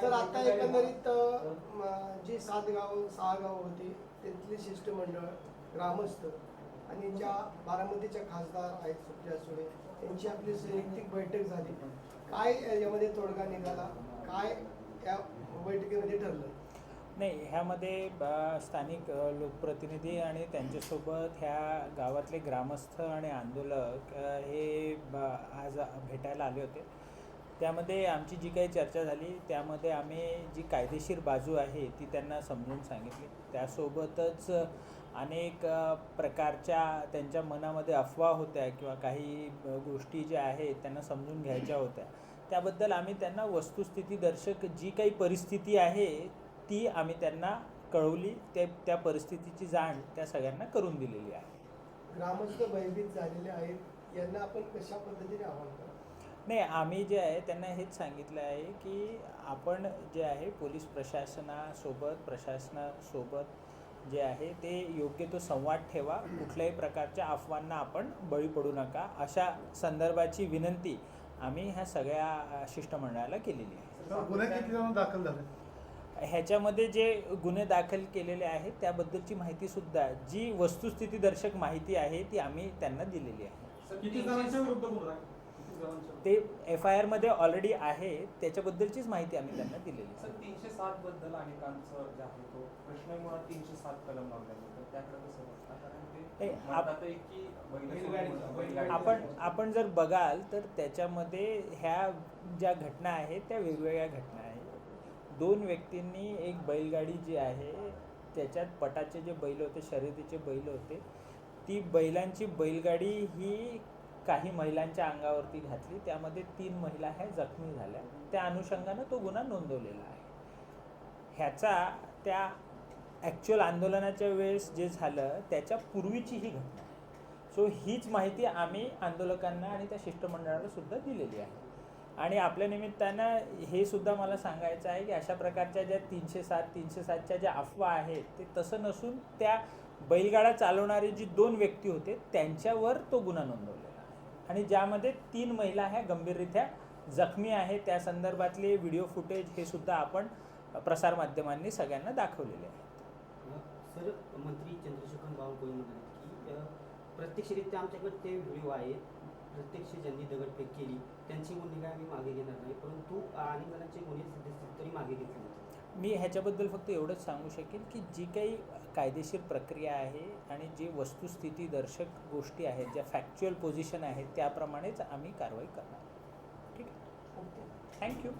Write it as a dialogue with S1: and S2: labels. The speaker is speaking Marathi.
S1: सर आता एकंदरीत जी सात गाव सहा गाव होती तिथली शिष्टमंडळ ग्रामस्थ आणि ज्या बारामतीच्या खासदार आहेत सुप्रिया सुळे त्यांची आपली संयुक्तिक बैठक झाली. काय यामध्ये तोडगा निघाला? काय या बैठकीमध्ये ठरलं?
S2: नाही ह्यामध्ये स्थानिक लोकप्रतिनिधी आणि त्यांच्यासोबत ह्या गावातले ग्रामस्थ आणि आंदोलक हे आज भेटायला आले होते. त्यामध्ये आमची जी काही चर्चा झाली त्यामध्ये आम्ही जी कायदेशीर बाजू आहे ती त्यांना समजून सांगितली. त्यासोबतच अनेक प्रकारच्या त्यांच्या मनामध्ये अफवा होत्या किंवा काही गोष्टी ज्या आहेत त्यांना समजून घ्यायच्या होत्या. त्याबद्दल आम्ही त्यांना वस्तुस्थितीदर्शक जी काही परिस्थिती आहे ती आम्ही त्यांना कळवली. ते त्या परिस्थितीची जाण त्या सगळ्यांना करून दिलेली आहे.
S1: ग्रामस्थ भयभीत झालेले आहेत यांना आपण कशा पद्धतीने आव्हान करतो?
S2: नाही आम्ही जे आहे त्यांना हेच सांगितलं आहे की आपण जे आहे पोलीस प्रशासनासोबत प्रशासनासोबत जे आहे ते योग्य तो संवाद ठेवा. कुठल्याही प्रकारच्या अफवांना आपण बळी पडू नका. अशा संदर्भाची विनंती आम्ही ह्या सगळ्या शिष्टमंडळाला केलेली आहे.
S3: सर, गुन्हे किती जण दाखल झाले?
S2: ह्याच्यामध्ये जे गुन्हे दाखल केलेले आहेत त्याबद्दलची माहितीसुद्धा जी वस्तुस्थिती दर्शक माहिती आहे ती आम्ही त्यांना दिलेली आहे? ते एफ आय आरमध्ये ऑलरेडी आहे त्याच्याबद्दलचीच माहिती आम्ही त्यांना दिलेली.
S4: सर
S2: आहे
S4: तीनशे सात बद्दल अनेकांचं जे आहे तो प्रश्न मुळात तीनशे सात कलम त्याकडे कसं बघता? कारण ते
S2: आपण आपण जर बघाल तर त्याच्यामध्ये ह्या ज्या घटना आहेत त्या वेगवेगळ्या घटना आहेत. दोन व्यक्तींनी एक बैलगाडी जी आहे त्याच्यात पटाचे जे बैल होते शर्यतीचे बैल होते ती बैलांची बैलगाडी ही काही महिलांच्या अंगावरती घातली. त्यामध्ये तीन महिला ह्या जखमी झाल्या. त्या अनुषंगानं तो गुन्हा नोंदवलेला आहे. ह्याचा त्या ॲक्च्युअल आंदोलनाच्या वेळेस जे झालं त्याच्या पूर्वीची ही घटना आहे. सो हीच माहिती आम्ही आंदोलकांना आणि त्या शिष्टमंडळाला सुद्धा दिलेली आहे. आणि आपल्या निमित्तानं हे सुद्धा मला सांगायचं आहे की अशा प्रकारच्या ज्या तीनशे सात तीनशे सातच्या ज्या अफवा आहेत ते तसं नसून त्या बैलगाडा चालवणारे जी दोन व्यक्ती होते त्यांच्यावर तो गुन्हा नोंदवला आहे. आणि ज्यामध्ये तीन महिला ह्या गंभीररित्या जखमी आहे त्या संदर्भातले व्हिडिओ फुटेज हे सुद्धा आपण प्रसारमाध्यमांनी सगळ्यांना दाखवलेले आहे
S5: सर मंत्री चंद्रशेखर बावनकुळे म्हणाले की प्रत्यक्षरित्या आमच्याकडे ते व्हिडिओ आहेत. प्रत्यक्ष ज्यांनी दगडफेक केली त्यांची गुन्हेगार आम्ही मागे घेणार नाही परंतु आणि जणांचे गुन्हे सध्या तरी मागे घेतले
S2: मी ह्याच्याबद्दल फक्त एवढंच सांगू शकेन की जी काही कायदेशीर प्रक्रिया आहे आणि जे वस्तुस्थिती दर्शक गोष्टी आहेत ज्या फॅक्च्युअल पोझिशन आहेत त्याप्रमाणेच आम्ही कारवाई करणार. ठीक आहे? थँक्यू